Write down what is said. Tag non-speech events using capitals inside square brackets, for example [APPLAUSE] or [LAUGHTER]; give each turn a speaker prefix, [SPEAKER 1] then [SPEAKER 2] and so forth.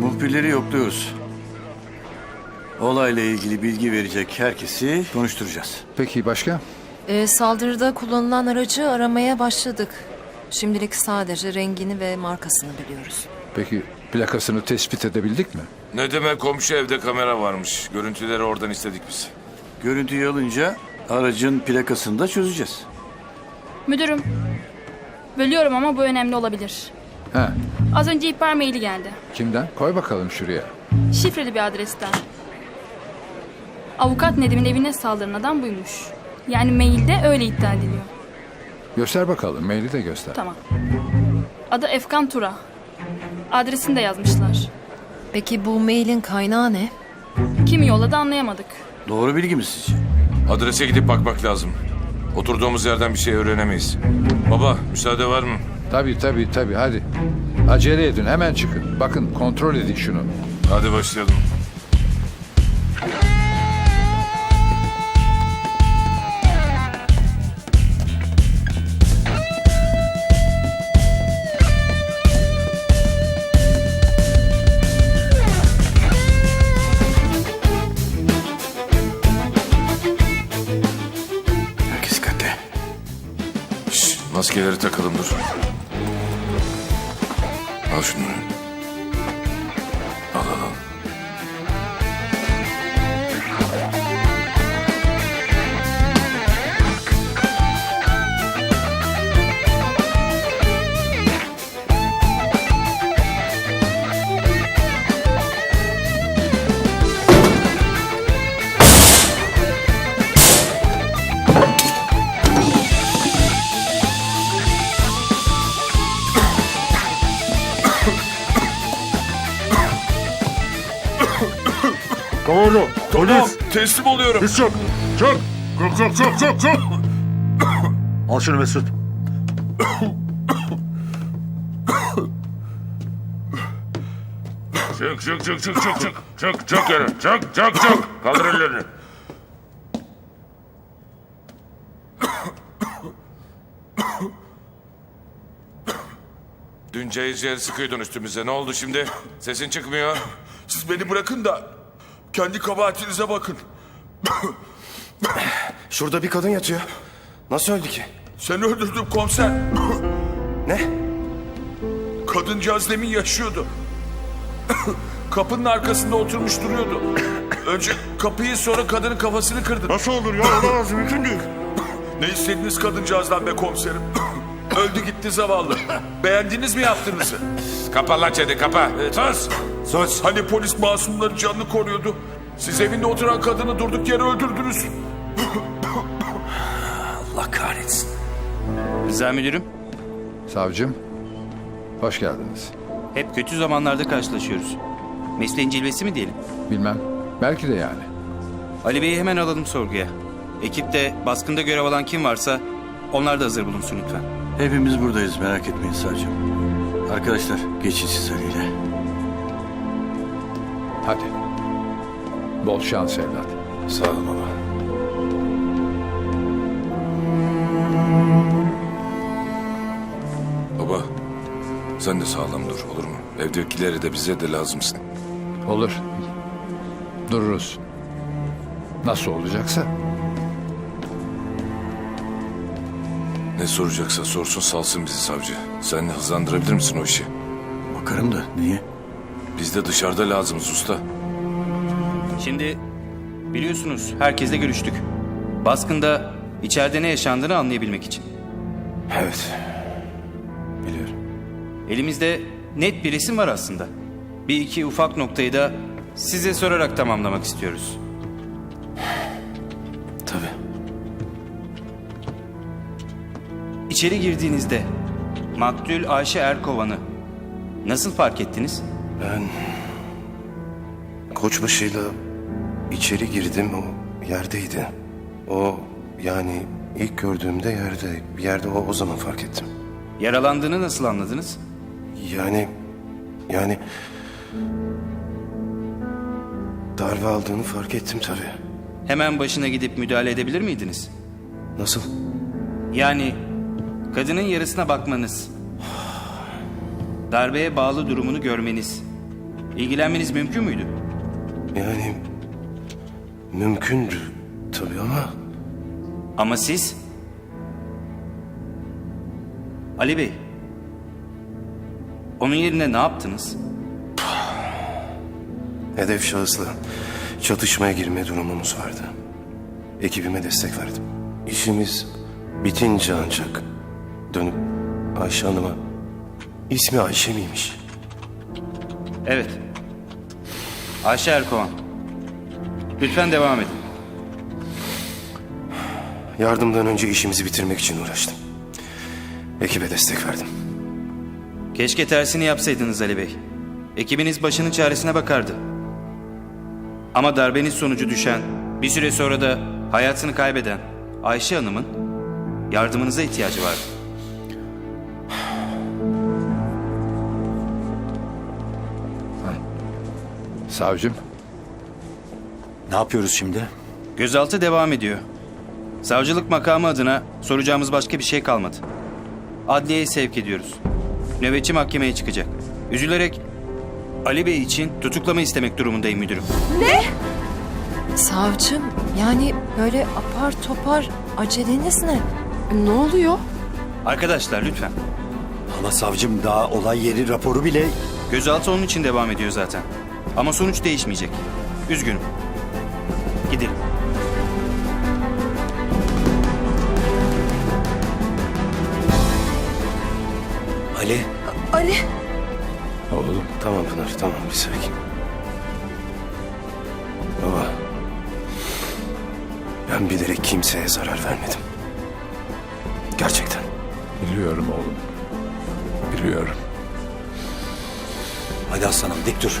[SPEAKER 1] Muhbirleri yokluyoruz. Olayla ilgili bilgi verecek herkesi konuşturacağız.
[SPEAKER 2] Peki başka?
[SPEAKER 3] Ee, saldırıda kullanılan aracı aramaya başladık. Şimdilik sadece rengini ve markasını biliyoruz.
[SPEAKER 2] Peki plakasını tespit edebildik mi?
[SPEAKER 4] Ne demek komşu evde kamera varmış. Görüntüleri oradan istedik biz.
[SPEAKER 1] Görüntüyü alınca aracın plakasını da çözeceğiz.
[SPEAKER 5] Müdürüm. Bölüyorum ama bu önemli olabilir.
[SPEAKER 2] Ha,
[SPEAKER 5] Az önce ihbar maili geldi.
[SPEAKER 2] kimden? Koy bakalım şuraya.
[SPEAKER 5] Şifreli bir adresten. Avukat Nedim'in evine saldıran adam buymuş. Yani mailde öyle iddia ediliyor.
[SPEAKER 2] Göster bakalım, maili de göster.
[SPEAKER 5] Tamam. Adı Efkan Tura. Adresini de yazmışlar.
[SPEAKER 3] Peki bu mailin kaynağı ne?
[SPEAKER 5] Kim yolladı anlayamadık.
[SPEAKER 1] Doğru bilgi mi sizce?
[SPEAKER 4] Adrese gidip bakmak lazım. Oturduğumuz yerden bir şey öğrenemeyiz. Baba müsaade var mı?
[SPEAKER 2] Tabii tabii tabii, hadi. Acele edin, hemen çıkın. Bakın, kontrol edin şunu.
[SPEAKER 4] Hadi başlayalım. Maskeleri takalım dur. Al şunları.
[SPEAKER 6] Doğru.
[SPEAKER 4] Tamam
[SPEAKER 6] Polis.
[SPEAKER 4] teslim oluyorum.
[SPEAKER 6] Hiç yok. Çık. Kalk kalk kalk kalk kalk. Al şunu Mesut.
[SPEAKER 4] Çık çık çık çık çık çık. Çık çık yere. Çık çık çık. Kaldır ellerini. Dün cayır cayır sıkıyordun üstümüze. Ne oldu şimdi? Sesin çıkmıyor.
[SPEAKER 7] Siz beni bırakın da kendi kabahatinize bakın. [COUGHS]
[SPEAKER 8] Şurada bir kadın yatıyor. Nasıl öldü ki?
[SPEAKER 7] Seni öldürdüm komiser. [COUGHS]
[SPEAKER 8] Ne?
[SPEAKER 7] Kadıncağız demin yaşıyordu. [COUGHS] Kapının arkasında oturmuş duruyordu. Önce kapıyı sonra kadının kafasını kırdın.
[SPEAKER 6] Nasıl olur ya? Olamaz mümkün değil.
[SPEAKER 7] Ne istediniz kadıncağızdan be komiserim? Öldü gitti zavallı. Beğendiniz mi yaptığınızı?
[SPEAKER 4] Kapa lan çene kapa. Sus.
[SPEAKER 8] Sus.
[SPEAKER 7] Hani polis masumların canını koruyordu. Siz evinde oturan kadını durduk yere öldürdünüz.
[SPEAKER 8] Allah kahretsin.
[SPEAKER 9] Rıza müdürüm,
[SPEAKER 2] Savcım, hoş geldiniz.
[SPEAKER 9] hep kötü zamanlarda karşılaşıyoruz. Mesleğin cilvesi mi diyelim?
[SPEAKER 2] Bilmem, belki de yani.
[SPEAKER 9] Ali Bey'i hemen alalım sorguya. Ekipte baskında görev alan kim varsa onlar da hazır bulunsun lütfen.
[SPEAKER 1] Hepimiz buradayız merak etmeyin savcım. Arkadaşlar geçin siz Ali'yle.
[SPEAKER 2] Hadi. Bol şans evlat.
[SPEAKER 8] Sağ ol baba.
[SPEAKER 4] Baba sen de sağlam dur olur mu? Evdekileri de bize de lazımsın.
[SPEAKER 2] Olur. Dururuz. Nasıl olacaksa.
[SPEAKER 4] Ne soracaksa sorsun salsın bizi savcı. Sen hızlandırabilir misin o işi?
[SPEAKER 1] Bakarım da niye?
[SPEAKER 4] Biz de dışarıda lazımız usta.
[SPEAKER 9] Şimdi biliyorsunuz herkesle görüştük. Baskında içeride ne yaşandığını anlayabilmek için.
[SPEAKER 8] Evet. Biliyorum.
[SPEAKER 9] Elimizde net bir resim var aslında. Bir iki ufak noktayı da size sorarak tamamlamak istiyoruz.
[SPEAKER 8] Tabii.
[SPEAKER 9] İçeri girdiğinizde maktul Ayşe Erkovan'ı nasıl fark ettiniz?
[SPEAKER 8] Ben koçbaşıyla içeri girdim. O yerdeydi. O yani ilk gördüğümde yerde. Bir yerde o, o zaman fark ettim.
[SPEAKER 9] Yaralandığını nasıl anladınız?
[SPEAKER 8] Yani yani darbe aldığını fark ettim tabii.
[SPEAKER 9] Hemen başına gidip müdahale edebilir miydiniz?
[SPEAKER 8] Nasıl?
[SPEAKER 9] Yani kadının yarısına bakmanız, darbeye bağlı durumunu görmeniz, İlgilenmeniz mümkün müydü?
[SPEAKER 8] Yani mümkündü tabii ama
[SPEAKER 9] Ama siz... Ali Bey... Onun yerine ne yaptınız?
[SPEAKER 8] hedef şahısla çatışmaya girme durumumuz vardı. Ekibime destek verdim. İşimiz bitince ancak dönüp Ayşe Hanım'a ismi Ayşe miymiş?
[SPEAKER 9] Evet. Ayşe Erkoğan. Lütfen devam edin.
[SPEAKER 8] Yardımdan önce işimizi bitirmek için uğraştım. Ekibe destek verdim.
[SPEAKER 9] Keşke tersini yapsaydınız Ali Bey. Ekibiniz başının çaresine bakardı. Ama darbeniz sonucu düşen, bir süre sonra da hayatını kaybeden Ayşe Hanım'ın yardımınıza ihtiyacı vardı.
[SPEAKER 2] Savcım.
[SPEAKER 1] Ne yapıyoruz şimdi?
[SPEAKER 9] Gözaltı devam ediyor. Savcılık makamı adına soracağımız başka bir şey kalmadı. Adliyeye sevk ediyoruz. Nöbetçi mahkemeye çıkacak. Üzülerek Ali Bey için tutuklama istemek durumundayım müdürüm.
[SPEAKER 3] Savcım yani böyle apar topar aceleniz ne? Ne oluyor?
[SPEAKER 9] Arkadaşlar lütfen.
[SPEAKER 1] Ama savcım daha olay yeri raporu bile...
[SPEAKER 9] Gözaltı onun için devam ediyor zaten. Ama sonuç değişmeyecek. Üzgünüm. Gidelim.
[SPEAKER 1] Ali.
[SPEAKER 3] Ali.
[SPEAKER 2] Oğlum.
[SPEAKER 8] Tamam Pınar, tamam bir sakin. Baba, ben bilerek kimseye zarar vermedim. Gerçekten.
[SPEAKER 2] Biliyorum oğlum. Biliyorum.
[SPEAKER 1] Hadi aslanım dik dur.